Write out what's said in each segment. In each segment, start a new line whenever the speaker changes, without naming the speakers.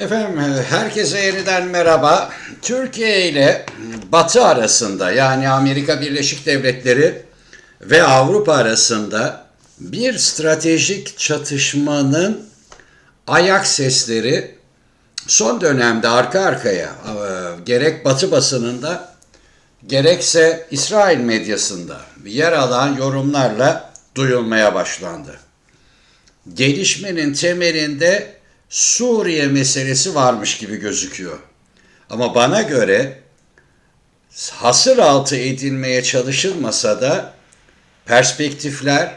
Efendim herkese yeniden merhaba. Türkiye ile Batı arasında yani Amerika Birleşik Devletleri ve Avrupa arasında bir stratejik çatışmanın ayak sesleri son dönemde arka arkaya e, gerek Batı basınında gerekse İsrail medyasında yer alan yorumlarla duyulmaya başlandı. Gelişmenin temelinde Suriye meselesi varmış gibi gözüküyor. Ama bana göre hasır altı edilmeye çalışılmasa da perspektifler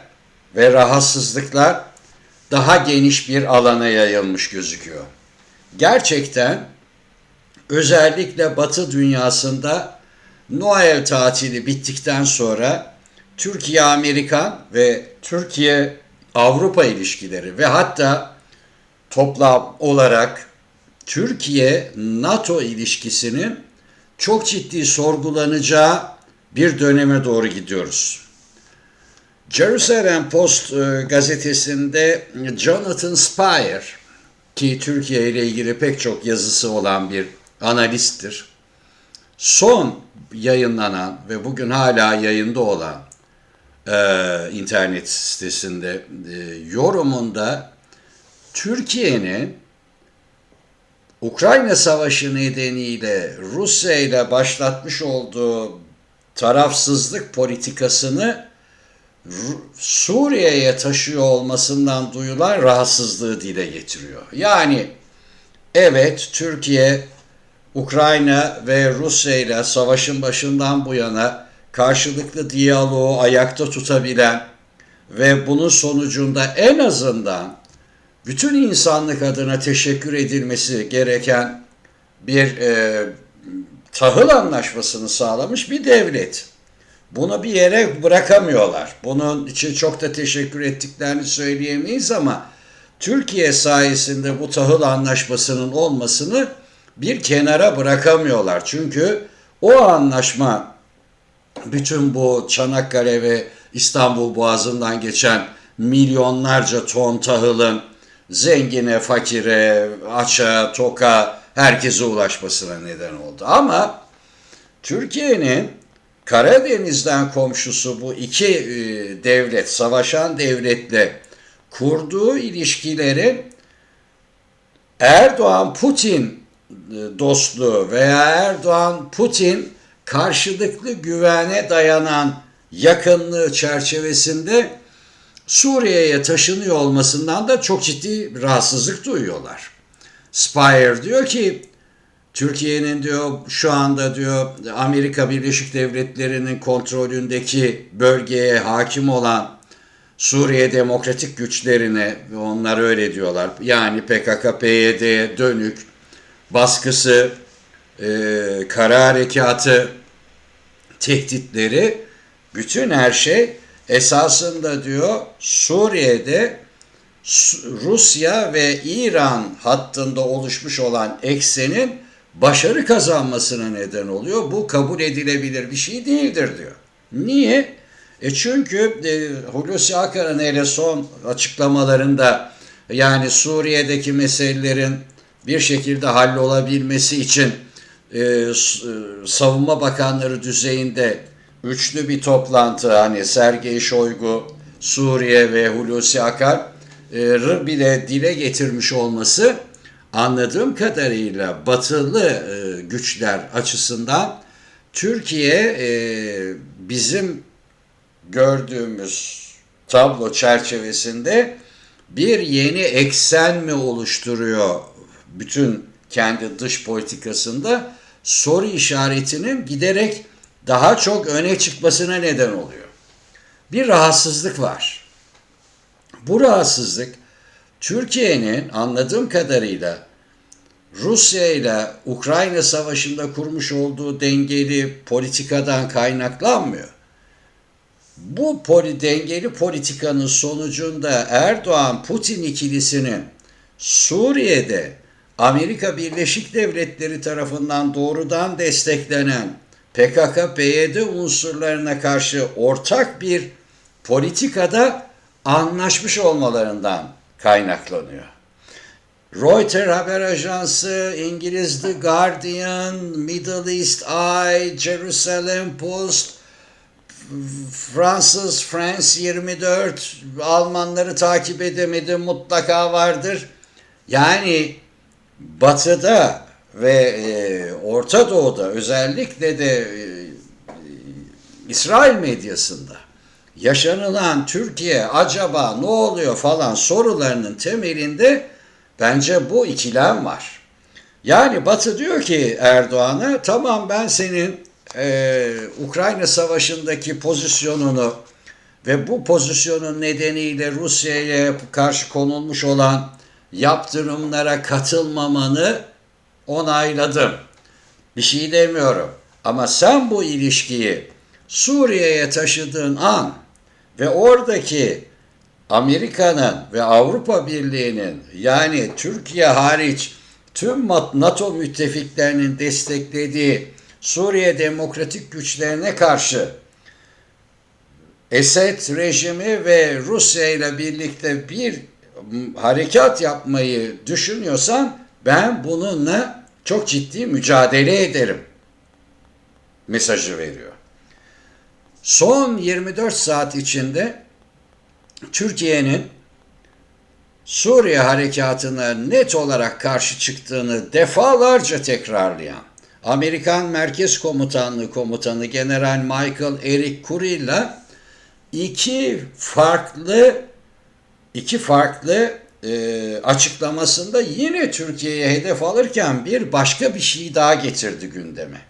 ve rahatsızlıklar daha geniş bir alana yayılmış gözüküyor. Gerçekten özellikle Batı dünyasında Noel tatili bittikten sonra Türkiye-Amerikan ve Türkiye-Avrupa ilişkileri ve hatta toplam olarak Türkiye-NATO ilişkisinin çok ciddi sorgulanacağı bir döneme doğru gidiyoruz. Jerusalem Post e, gazetesinde Jonathan Spire ki Türkiye ile ilgili pek çok yazısı olan bir analisttir. Son yayınlanan ve bugün hala yayında olan e, internet sitesinde e, yorumunda Türkiye'nin Ukrayna Savaşı nedeniyle Rusya ile başlatmış olduğu tarafsızlık politikasını Suriye'ye taşıyor olmasından duyulan rahatsızlığı dile getiriyor. Yani evet Türkiye Ukrayna ve Rusya ile savaşın başından bu yana karşılıklı diyaloğu ayakta tutabilen ve bunun sonucunda en azından bütün insanlık adına teşekkür edilmesi gereken bir e, tahıl anlaşmasını sağlamış bir devlet. Bunu bir yere bırakamıyorlar. Bunun için çok da teşekkür ettiklerini söyleyemeyiz ama Türkiye sayesinde bu tahıl anlaşmasının olmasını bir kenara bırakamıyorlar. Çünkü o anlaşma bütün bu Çanakkale ve İstanbul Boğazı'ndan geçen milyonlarca ton tahılın zengine, fakire, açığa, toka herkese ulaşmasına neden oldu. Ama Türkiye'nin Karadeniz'den komşusu bu iki e, devlet, savaşan devletle kurduğu ilişkilerin Erdoğan-Putin e, dostluğu veya Erdoğan-Putin karşılıklı güvene dayanan yakınlığı çerçevesinde Suriye'ye taşınıyor olmasından da çok ciddi rahatsızlık duyuyorlar. Spire diyor ki Türkiye'nin diyor şu anda diyor Amerika Birleşik Devletleri'nin kontrolündeki bölgeye hakim olan Suriye demokratik güçlerine onlar öyle diyorlar. Yani PKK, PYD'ye dönük baskısı, e, kara harekatı, tehditleri bütün her şey esasında diyor Suriye'de Rusya ve İran hattında oluşmuş olan eksenin başarı kazanmasına neden oluyor. Bu kabul edilebilir bir şey değildir diyor. Niye? E çünkü e, Hulusi Akar'ın hele son açıklamalarında yani Suriye'deki meselelerin bir şekilde hallolabilmesi için e, e savunma bakanları düzeyinde üçlü bir toplantı hani Sergey Shoigu, Suriye ve Hulusi Akar e, bile dile getirmiş olması anladığım kadarıyla batılı e, güçler açısından Türkiye e, bizim gördüğümüz tablo çerçevesinde bir yeni eksen mi oluşturuyor bütün kendi dış politikasında? Soru işaretinin giderek daha çok öne çıkmasına neden oluyor. Bir rahatsızlık var. Bu rahatsızlık Türkiye'nin anladığım kadarıyla Rusya ile Ukrayna savaşında kurmuş olduğu dengeli politikadan kaynaklanmıyor. Bu poli, dengeli politikanın sonucunda Erdoğan-Putin ikilisinin Suriye'de Amerika Birleşik Devletleri tarafından doğrudan desteklenen PKK-PYD unsurlarına karşı ortak bir politikada anlaşmış olmalarından kaynaklanıyor. Reuters haber ajansı, İngiliz The Guardian, Middle East Eye, Jerusalem Post, Fransız France 24, Almanları takip edemedim mutlaka vardır. Yani Batı'da ve e, Orta Doğu'da özellikle de e, İsrail medyasında yaşanılan Türkiye acaba ne oluyor falan sorularının temelinde bence bu ikilem var. Yani Batı diyor ki Erdoğan'a tamam ben senin e, Ukrayna Savaşı'ndaki pozisyonunu ve bu pozisyonun nedeniyle Rusya'ya karşı konulmuş olan yaptırımlara katılmamanı onayladım. Bir şey demiyorum. Ama sen bu ilişkiyi Suriye'ye taşıdığın an ve oradaki Amerika'nın ve Avrupa Birliği'nin yani Türkiye hariç tüm NATO müttefiklerinin desteklediği Suriye demokratik güçlerine karşı Esed rejimi ve Rusya ile birlikte bir harekat yapmayı düşünüyorsan ben bununla çok ciddi mücadele ederim mesajı veriyor. Son 24 saat içinde Türkiye'nin Suriye harekatına net olarak karşı çıktığını defalarca tekrarlayan Amerikan Merkez Komutanlığı Komutanı General Michael Eric Kurilla iki farklı iki farklı e, açıklamasında yine Türkiye'ye hedef alırken bir başka bir şey daha getirdi gündeme.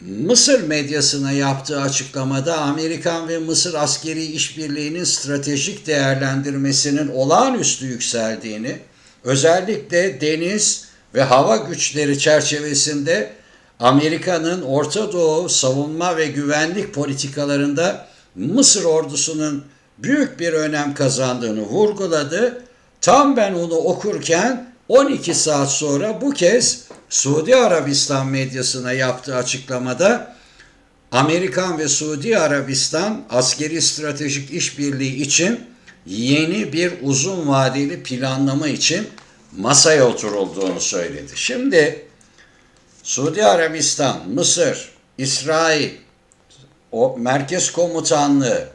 Mısır medyasına yaptığı açıklamada Amerikan ve Mısır askeri işbirliğinin stratejik değerlendirmesinin olağanüstü yükseldiğini, özellikle deniz ve hava güçleri çerçevesinde Amerika'nın Orta Doğu savunma ve güvenlik politikalarında Mısır ordusunun büyük bir önem kazandığını vurguladı. Tam ben onu okurken 12 saat sonra bu kez Suudi Arabistan medyasına yaptığı açıklamada Amerikan ve Suudi Arabistan askeri stratejik işbirliği için yeni bir uzun vadeli planlama için masaya oturulduğunu söyledi. Şimdi Suudi Arabistan, Mısır, İsrail, o Merkez Komutanlığı,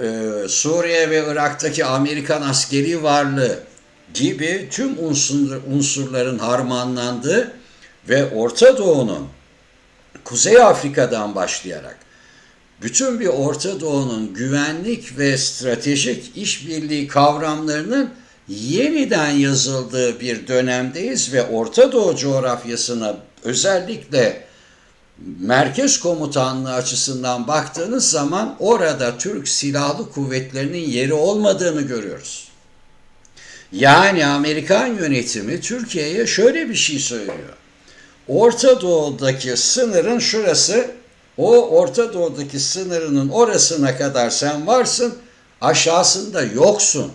e, Suriye ve Irak'taki Amerikan askeri varlığı gibi tüm unsur, unsurların harmanlandığı ve Orta Doğu'nun Kuzey Afrika'dan başlayarak bütün bir Orta Doğu'nun güvenlik ve stratejik işbirliği kavramlarının yeniden yazıldığı bir dönemdeyiz ve Orta Doğu coğrafyasına özellikle merkez komutanlığı açısından baktığınız zaman orada Türk Silahlı Kuvvetleri'nin yeri olmadığını görüyoruz. Yani Amerikan yönetimi Türkiye'ye şöyle bir şey söylüyor. Orta Doğu'daki sınırın şurası, o Orta Doğu'daki sınırının orasına kadar sen varsın, aşağısında yoksun.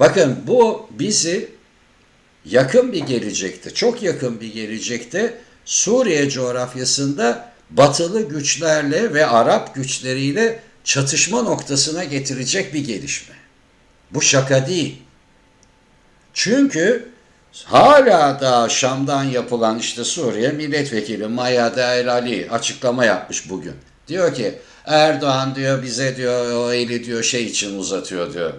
Bakın bu bizi yakın bir gelecekte, çok yakın bir gelecekte Suriye coğrafyasında batılı güçlerle ve Arap güçleriyle çatışma noktasına getirecek bir gelişme. Bu şaka değil. Çünkü hala da Şam'dan yapılan işte Suriye milletvekili Maya El Ali açıklama yapmış bugün. Diyor ki Erdoğan diyor bize diyor o eli diyor şey için uzatıyor diyor.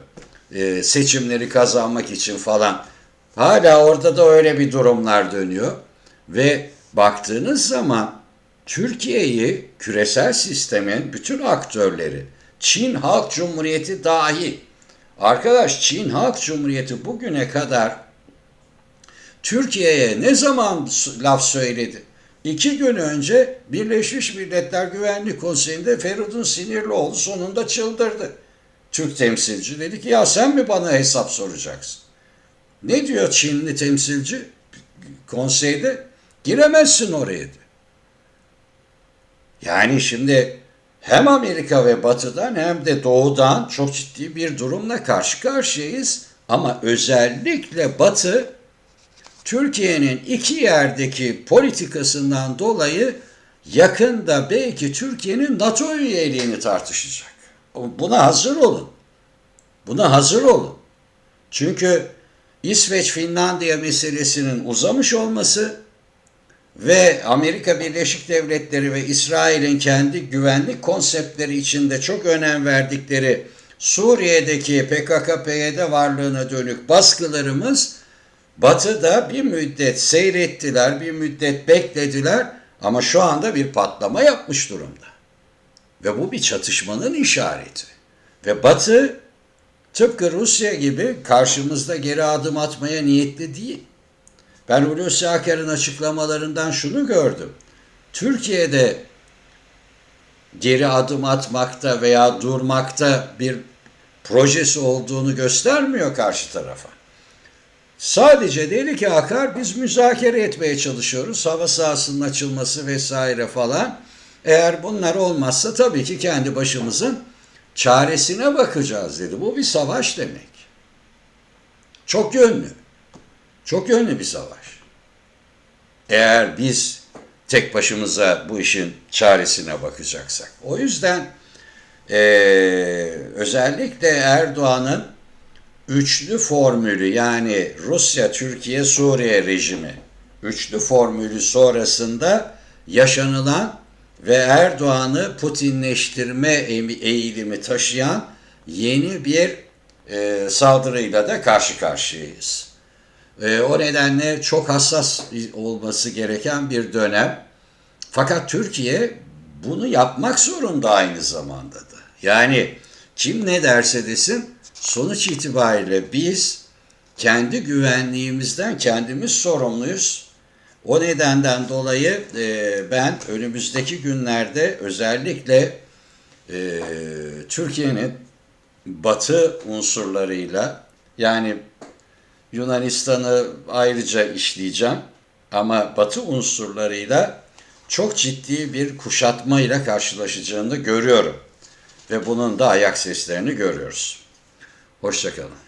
E, seçimleri kazanmak için falan. Hala orada da öyle bir durumlar dönüyor. Ve baktığınız zaman Türkiye'yi küresel sistemin bütün aktörleri, Çin Halk Cumhuriyeti dahil, arkadaş Çin Halk Cumhuriyeti bugüne kadar Türkiye'ye ne zaman laf söyledi? İki gün önce Birleşmiş Milletler Güvenlik Konseyi'nde Feridun Sinirlioğlu sonunda çıldırdı. Türk temsilci dedi ki ya sen mi bana hesap soracaksın? Ne diyor Çinli temsilci konseyde? Giremezsin oraya diyor. Yani şimdi hem Amerika ve Batı'dan hem de Doğu'dan çok ciddi bir durumla karşı karşıyayız. Ama özellikle Batı Türkiye'nin iki yerdeki politikasından dolayı yakında belki Türkiye'nin NATO üyeliğini tartışacak. Buna hazır olun. Buna hazır olun. Çünkü İsveç-Finlandiya meselesinin uzamış olması ve Amerika Birleşik Devletleri ve İsrail'in kendi güvenlik konseptleri içinde çok önem verdikleri Suriye'deki PKK-PYD varlığına dönük baskılarımız Batı'da bir müddet seyrettiler, bir müddet beklediler ama şu anda bir patlama yapmış durumda. Ve bu bir çatışmanın işareti. Ve Batı tıpkı Rusya gibi karşımızda geri adım atmaya niyetli değil. Ben Hulusi Akar'ın açıklamalarından şunu gördüm. Türkiye'de geri adım atmakta veya durmakta bir projesi olduğunu göstermiyor karşı tarafa. Sadece dedi ki Akar biz müzakere etmeye çalışıyoruz. Hava sahasının açılması vesaire falan. Eğer bunlar olmazsa tabii ki kendi başımızın çaresine bakacağız dedi. Bu bir savaş demek. Çok yönlü. Çok yönlü bir savaş. Eğer biz tek başımıza bu işin çaresine bakacaksak. O yüzden eee, özellikle Erdoğan'ın üçlü formülü yani Rusya, Türkiye, Suriye rejimi üçlü formülü sonrasında yaşanılan ve Erdoğan'ı Putinleştirme eğ- eğilimi taşıyan yeni bir e, saldırıyla da karşı karşıyayız. E, o nedenle çok hassas olması gereken bir dönem. Fakat Türkiye bunu yapmak zorunda aynı zamanda da. Yani kim ne derse desin sonuç itibariyle biz kendi güvenliğimizden kendimiz sorumluyuz. O nedenden dolayı e, ben önümüzdeki günlerde özellikle e, Türkiye'nin batı unsurlarıyla yani Yunanistan'ı ayrıca işleyeceğim ama batı unsurlarıyla çok ciddi bir kuşatmayla karşılaşacağını görüyorum. Ve bunun da ayak seslerini görüyoruz. Hoşçakalın.